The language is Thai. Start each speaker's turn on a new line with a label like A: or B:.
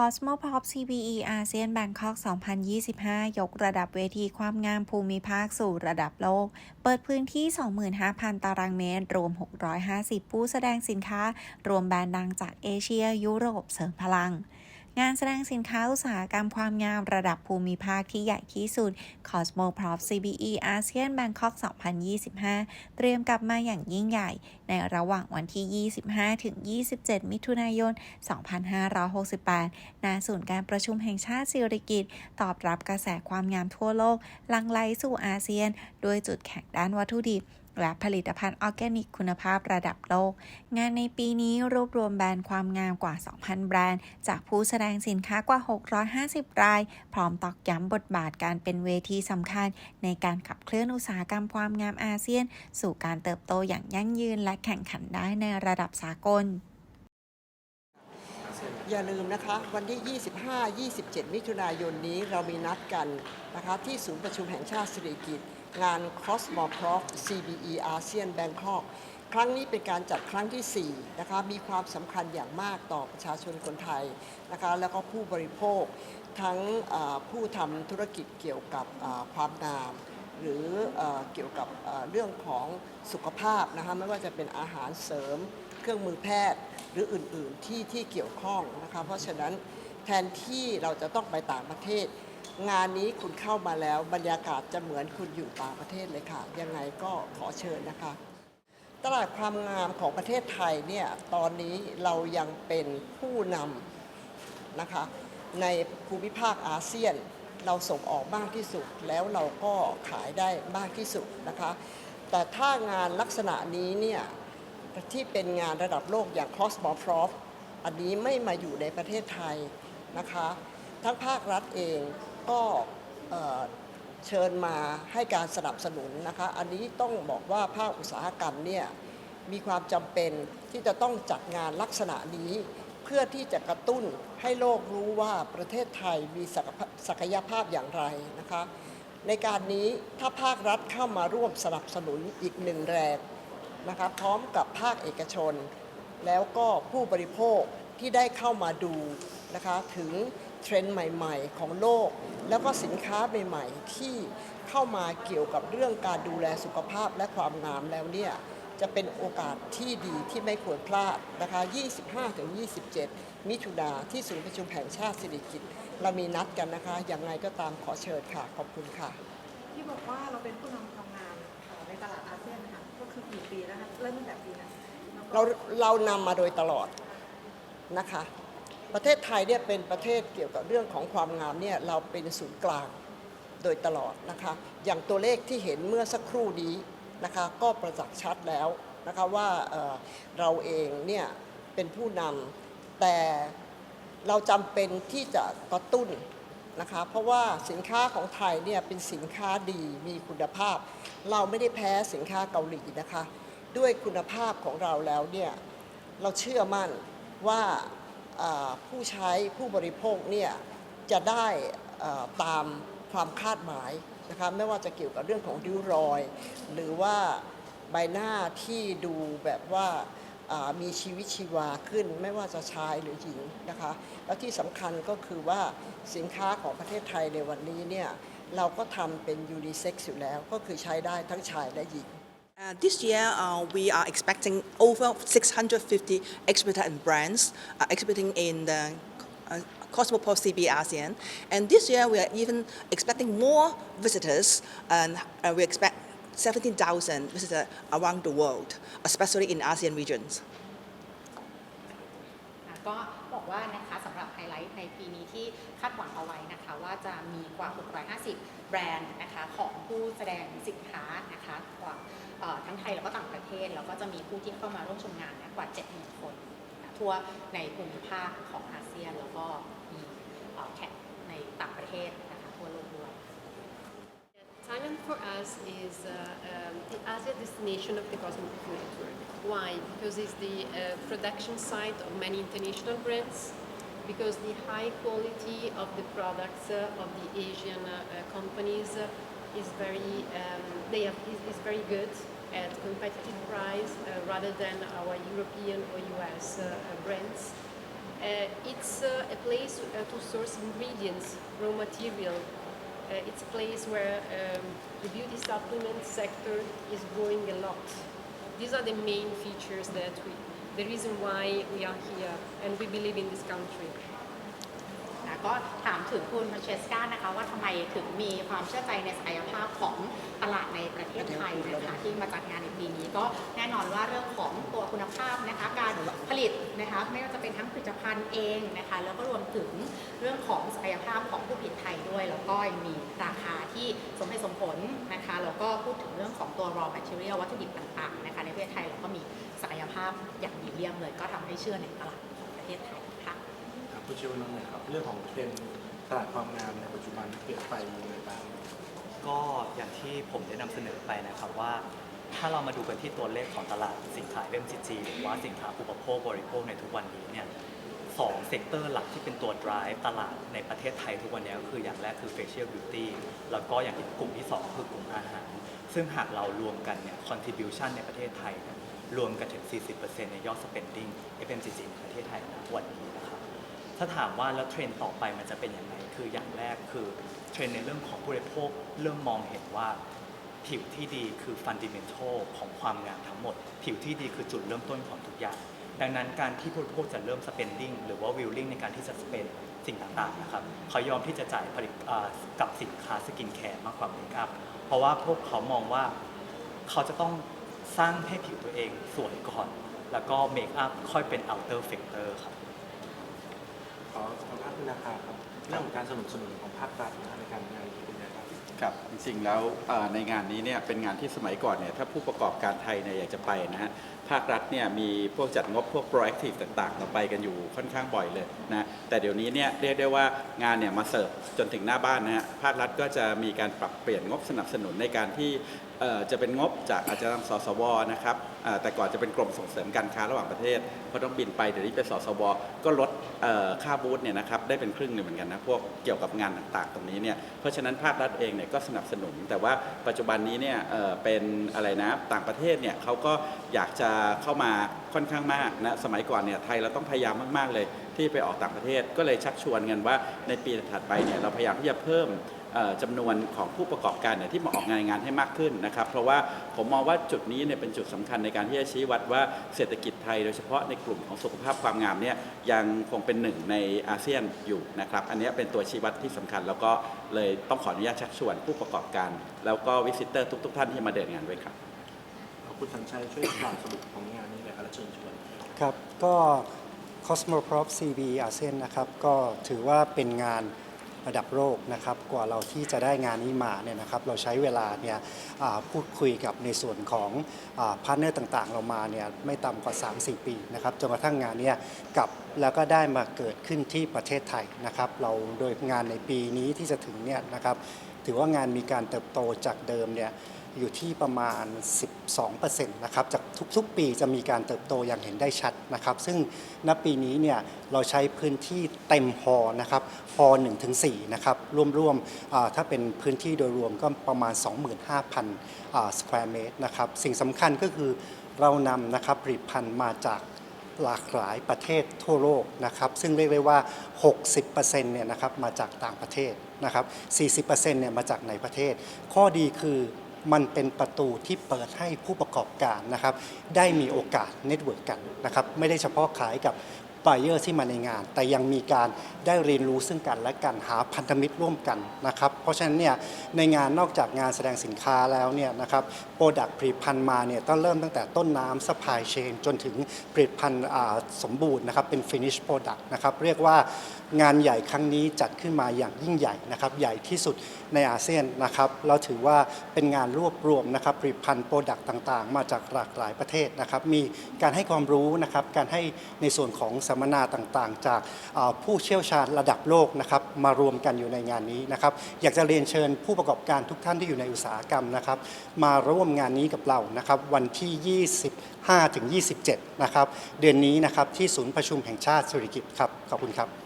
A: Cosmo Pop CBE อาเซียนแบงคอก 2025 ยกระดับเวทีความงามภูมิภาคสู่ระดับโลก เปิดพื้นที่ 25,000 ตารางเมตร รวม 650 ผู้แสดงสินค้า รวมแบรนด์ดังจากเอเชีย ยุโรปเสริมพลัง งานแสดงสินค้าอุตสาหกรรมความงามระดับภูมิภาคที่ใหญ่ที่สุด Cosmo Prop CBE อาเซียนแบงคอก2025 เตรียมกลับมาอย่างยิ่งใหญ่ ในระหว่างวันที่ 25 ถึง 27 มิถุนายน 2568 ณ ศูนย์การประชุมแห่งชาติสิริกิตตอบรับกระแสความงามทั่วโลกลังไหลสู่อาเซียน ด้วยจุดแข็งด้านวัตถุดิบ และผลิตภัณฑ์ออร์แกนิกคุณภาพระดับโลก งานในปีนี้รวบรวมแบรนด์ความงามกว่า 2,000 แบรนด์ จากผู้แสดงสินค้ากว่า 650 ราย พร้อมตอกย้ำบทบาทการเป็นเวทีสำคัญ ในการขับเคลื่อนอุตสาหกรรมความงามอาเซียน สู่การเติบโตอย่างยั่งยืนและแข่งขันได้ในระดับสากล
B: อย่าลืมนะคะวันที่ 25-27 มิถุนายนนี้เรามีนัดกันนะคะที่ศูนย์ประชุมแห่งชาติสิริกิติ์งาน Cosmo Prof CBE อาเซียนแบงคอกครั้งนี้เป็นการจัดครั้งที่ 4 นะคะ มีความสำคัญอย่างมากต่อประชาชนคนไทยนะคะ แล้วก็ผู้บริโภคทั้งผู้ทำธุรกิจเกี่ยวกับความงาม หรือเอเกี่ยวกับเเรื่องของสุขภาพนะคะไม่ว่าจะเป็นอาหารเสริม เครื่องมือแพทย์หรืออื่นๆที่ที่เกี่ยวข้องนะคะเพราะฉะนั้นแทนที่เราจะต้องไปต่างประเทศ งานนี้คุณเข้ามาแล้วบรรยากาศจะเหมือนคุณอยู่ต่างประเทศเลยค่ะ ยังไงก็ขอเชิญนะคะ ตลาดความงามของประเทศไทยเนี่ยตอนนี้เรายังเป็นผู้นำนะคะในภูมิภาคอาเซียน เราส่งออกมากที่สุด แล้วเราก็ขายได้มากที่สุดนะคะ แต่ถ้างานลักษณะนี้เนี่ยที่เป็นงานระดับโลกอย่าง Cosmo Prof อันนี้ไม่มาอยู่ในประเทศไทยนะคะ ทั้งภาครัฐเองก็เอ่อเชิญมาให้การสนับสนุนนะคะ อันนี้ต้องบอกว่าภาคอุตสาหกรรมเนี่ยมีความจำเป็นที่จะต้องจัดงานลักษณะนี้ เพื่อที่จะกระตุ้นให้โลกรู้ว่าประเทศไทยมีศักภาศักยภาพอย่างไรนะคะ ในการนี้ถ้าภาครัฐเข้ามาร่วมสนับสนุนอีกหนึ่งแรงนะคะพร้อมกับภาคเอกชน แล้วก็ผู้บริโภคที่ได้เข้ามาดูนะคะถึงเทรนด์ใหม่ ๆ ของโลก แล้วก็สินค้าใหม่ ๆ ที่เข้ามาเกี่ยวกับเรื่องการดูแลสุขภาพและความงามแล้วเนี่ย จะเป็นโอกาสที่ดีที่ไม่ควรพลาดนะคะ 25-27 มิถุนาที่ศูนย์ประชุมแห่งชาติสิริกิติ์เรามีนัดกันนะคะ อย่างไรก็ตามขอเชิญค่ะ ขอบคุณค่ะ
C: ที่บอกว่าเราเป็นผู้นำความงามในตลาดอาเซียนนะคะก็คือกี่ปีแล้วคะเริ่มตั้งแต่ปีไหนแล้วก็
B: เราเรานำมาโดยตลอดนะคะ ประเทศไทยเนี่ยเป็นประเทศเกี่ยวกับเรื่องของความงามเนี่ยเราเป็นศูนย์กลางโดยตลอดนะคะ อย่างตัวเลขที่เห็นเมื่อสักครู่นี้ นะคะก็ประจักษ์ชัดแล้วนะคะว่าเราเองเนี่ยเป็นผู้นำแต่เราจำเป็นที่จะกระตุ้นนะคะเพราะว่าสินค้าของไทยเนี่ยเป็นสินค้าดีมีคุณภาพ เราไม่ได้แพ้สินค้าเกาหลีนะคะ ด้วยคุณภาพของเราแล้วเนี่ยเราเชื่อมั่นว่าผู้ใช้ผู้บริโภคเนี่ยจะได้ตามความคาดหมาย นะคะไม่ว่าจะเกี่ยวกับเรื่องของริ้วรอย หรือว่าใบหน้าที่ดูแบบว่ามีชีวิตชีวาขึ้นไม่ว่าจะชายหรือหญิงนะคะแล้วที่สำคัญก็คือว่าสินค้าของประเทศไทยในวันนี้เนี่ยเราก็ทำเป็นยูนิเซ็กซ์อยู่แล้วก็คือใช้ได้ทั้งชายและหญิง
D: Uh, this year, uh, we are expecting over 650 exhibitors and brands uh, exhibiting in the uh, Cosmopol CB ASEAN. And this year, we are even expecting more visitors, and uh, we expect 17,000 visitors around the world, especially in ASEAN regions.
E: ก็บอกว่านะคะสำหรับไฮไลท์ในปีนี้ที่คาดหวังเอาไว้นะคะว่าจะมีกว่า 650 แบรนด์นะคะของผู้แสดงสินค้านะคะกว่าทั้งไทยแล้วก็ต่างประเทศ แล้วก็จะมีผู้ที่เข้ามาร่วมชมงานนี่ยกว่า 70,000 คน ทั่วในภูมิภาคของอาเซียน แล้วก็มีเอ่อแขกในต่างประเทศนะคะทั่วโลกด้วย
F: Thailand for us is uh, um, the Asia destination of the Cosmopolitan Network. Why? Because it's the uh, production site of many international brands. Because the high quality of the products uh, of the Asian uh, uh, companies uh, is very um, they have, is, is very good at competitive price uh, rather than our European or US uh, brands. Uh, it's uh, a place uh, to source ingredients, raw material. It's a place where um, the beauty supplement sector is growing a lot. These are the main features that we, the reason why we are here and we believe in this country.
E: ก็ถามถึงคุณมันเชสกานะคะ ว่าทำไมถึงมีความเชื่อใจในศักยภาพของตลาดในประเทศไทยนะคะที่มาจัดงานในปีนี้ก็แน่นอนว่าเรื่องของตัวคุณภาพนะคะการผลิตนะคะไม่ว่าจะเป็นทั้งผลิตภัณฑ์เองนะคะแล้วก็รวมถึงเรื่องของศักยภาพของผู้ผลิตไทยด้วย แล้วก็ยังมีราคาที่สมเหตุสมผลนะคะแล้วก็พูดถึงเรื่องของตัว raw material วัตถุดิบต่างๆนะคะในประเทศไทยเราก็มีศักยภาพอย่างดีเยี่ยมเลย ก็ทำให้เชื่อในตลาดของประเทศไทย
G: คุณชิวนนท์หน่อยครับเรื่องของเทรนด์ตลาดความงามในปัจจุบันเปลี่ยนไปยังไงบ้าง
H: ก็อย่างที่ผมได้นำเสนอไปนะครับว่า ถ้าเรามาดูกันที่ตัวเลขของตลาดสินค้า FMCG หรือว่าสินค้าอุปโภคบริโภคในทุกวันนี้เนี่ยสองเซกเตอร์หลักที่เป็นตัว drive ตลาดในประเทศไทยทุกวันนี้ก็คืออย่างแรกคือ facial beauty แล้วก็อย่างที่กลุ่มที่ 2 คือกลุ่มอาหาร ซึ่งหากเรารวมกันเนี่ย contribution ในประเทศไทยเนี่ยรวมกันถึง 40%ในยอด spending FMCG ในประเทศไทยณวันนี้นะครับ ถ้าถามว่าแล้วเทรนด์ต่อไปมันจะเป็นยังไงคืออย่างแรกคือเทรนด์ในเรื่องของผู้บริโภคเริ่มมองเห็นว่าผิวที่ดีคือฟันดิเมนทัลของความงามทั้งหมด ผิวที่ดีคือจุดเริ่มต้นของทุกอย่าง ดังนั้นการที่ผู้บริโภคจะเริ่ม spending หรือว่า willing ในการที่จะ spend สิ่งต่างๆนะครับเขายอมที่จะจ่ายผลิตกับสินค้าสกินแคร์มากกว่าเมคอัพเพราะว่าพวกเขามองว่าเขาจะต้องสร้างให้ผิวตัวเองสวยก่อน แล้วก็เมคอัพค่อยเป็น outer factor ครับ
G: อสัมภาคุณนาคาครับเรื่องของการสนับสนุนของภาครัฐในการงานเป็นยังไงบ้าง
I: ครับจริงๆแล้วในงานนี้เนี่ยเป็นงานที่สมัยก่อนเนี่ยถ้าผู้ประกอบการไทยเนี่ยอยากจะไปนะฮะภาครัฐเนี่ยมีพวกจัดงบพวก proactive ต่างๆ เราไปกันอยู่ค่อนข้างบ่อยเลยนะแต่เดี๋ยวนี้เนี่ยเรียกได้ว่างานเนี่ยมาเสิร์ฟจนถึงหน้าบ้านนะฮะภาครัฐก็จะมีการปรับเปลี่ยนงบสนับสนุนในการที่จะเป็นงบจากอาจจะทางสสวนะครับแต่ก่อนจะเป็นกรมส่งเสริมการค้าระหว่างประเทศเพราะต้องบินไปเดี๋ยวนี้เป็นสสวก็ลดค่าบูธเนี่ยนะครับได้เป็นครึ่งหนึ่งเหมือนกันนะพวกเกี่ยวกับงานต่างๆ ตรงนี้เนี่ยเพราะฉะนั้นภาครัฐเองเนี่ยก็สนับสนุน แต่ว่าปัจจุบันนี้เนี่ยเป็นอะไรนะต่างประเทศเนี่ยเขาก็อยากจะเข้ามาค่อนข้างมากนะสมัยก่อนเนี่ยไทยเราต้องพยายามมาก ๆ เลย ที่ไปออกต่างประเทศก็เลยชักชวนกันว่าในปีถัดไปเนี่ยเราพยายามที่จะเพิ่มเอ่อจำนวนของผู้ประกอบการเนี่ยที่มาออกงานงานให้มากขึ้นนะครับ เพราะว่าผมมองว่าจุดนี้เนี่ยเป็นจุดสำคัญในการที่จะชี้วัดว่าเศรษฐกิจไทย โดยเฉพาะในกลุ่มของสุขภาพความงามเนี่ยยังคงเป็นหนึ่งในอาเซียนอยู่นะครับ อันนี้เป็นตัวชี้วัดที่สำคัญ แล้วก็เลยต้องขออนุญาตชักชวนผู้ประกอบการ แล้วก็วิสิเตอร์ทุก ๆ ท่านที่มาเดินงานด้วยครับ
G: ขอบคุณสัญชัยช่วยกล่าวสรุปของงานนี้เลย และเชิญชวน
J: ครับ ก็ Cosmoprof CB อาเซียนนะครับ ก็ถือว่าเป็นงานระดับโลกนะครับ กว่าเราที่จะได้งานนี้มาเนี่ยนะครับ เราใช้เวลาเนี่ยพูดคุยกับในส่วนของพาร์ทเนอร์ต่างๆ เรามาเนี่ยไม่ต่ำกว่า 3-4 ปีนะครับ จนกระทั่งงานเนี่ยกลับแล้วก็ได้มาเกิดขึ้นที่ประเทศไทยนะครับ เราโดยงานในปีนี้ที่จะถึงเนี่ยนะครับ ถือว่างานมีการเติบโตจากเดิมเนี่ย อยู่ที่ประมาณ 12%นะครับจากทุกๆ ปีจะมีการเติบโตอย่างเห็นได้ชัดนะครับ ซึ่งณปีนี้เนี่ยเราใช้พื้นที่เต็มฮอนะครับฮอ1ถึง4นะครับร่วมๆถ้าเป็นพื้นที่โดยรวมก็ประมาณ 25,000อ่าสแควร์เมตรนะครับสิ่งสำคัญก็คือเรานำนะครับผลิตภัณฑ์มาจากหลากหลายประเทศทั่วโลกนะครับ ซึ่งเรียกได้ว่า 60%เนี่ยนะครับมาจากต่างประเทศนะครับ 40%เนี่ยมาจากในประเทศ ข้อดีคือ มันเป็นประตูที่เปิดให้ผู้ประกอบการนะครับได้มีโอกาสเน็ตเวิร์กกันนะครับไม่ได้เฉพาะขายกับ บเ e อร์ที่มาในงาน แต่ยังมีการได้เรียนรู้ซึ่งกันและกันหาพันธมิตรร่วมกันนะครับเพราะฉะนั้นเนี่ยในงานนอกจากงานแสดงสินค้าแล้วเนี่ยนะครับโปรดักต์ผลิตภัณฑ์มาเนี่ยต้องเริ่มตั้งแต่ต้นน้ำ supply chain จนถึงผลิตภัณฑ์สมบูรณ์นะครับเป็น finish product นะครับเรียกว่างานใหญ่ครั้งนี้จัดขึ้นมาอย่างยิ่งใหญ่นะครับใหญ่ที่สุดในอาเซียนนะครับเราถือว่าเป็นงานรวบรวมนะครับผลิตภัณฑ์โปรดักต์ต่างๆ มาจากหลากหลายประเทศนะครับมีการให้ความรู้นะครับการให้ในส่วนของสัมมนาต่างๆ จากผู้เชี่ยวชาญระดับโลกนะครับมารวมกันอยู่ในงานนี้นะครับอยากจะเรียนเชิญผู้ประกอบการทุกท่านที่อยู่ในอุตสาหกรรมนะครับมาร่วมงานนี้กับเรานะครับวันที่ 25 ถึง 27 นะครับเดือนนี้นะครับที่ศูนย์ประชุมแห่งชาติสุริกิตครับขอบคุณครับ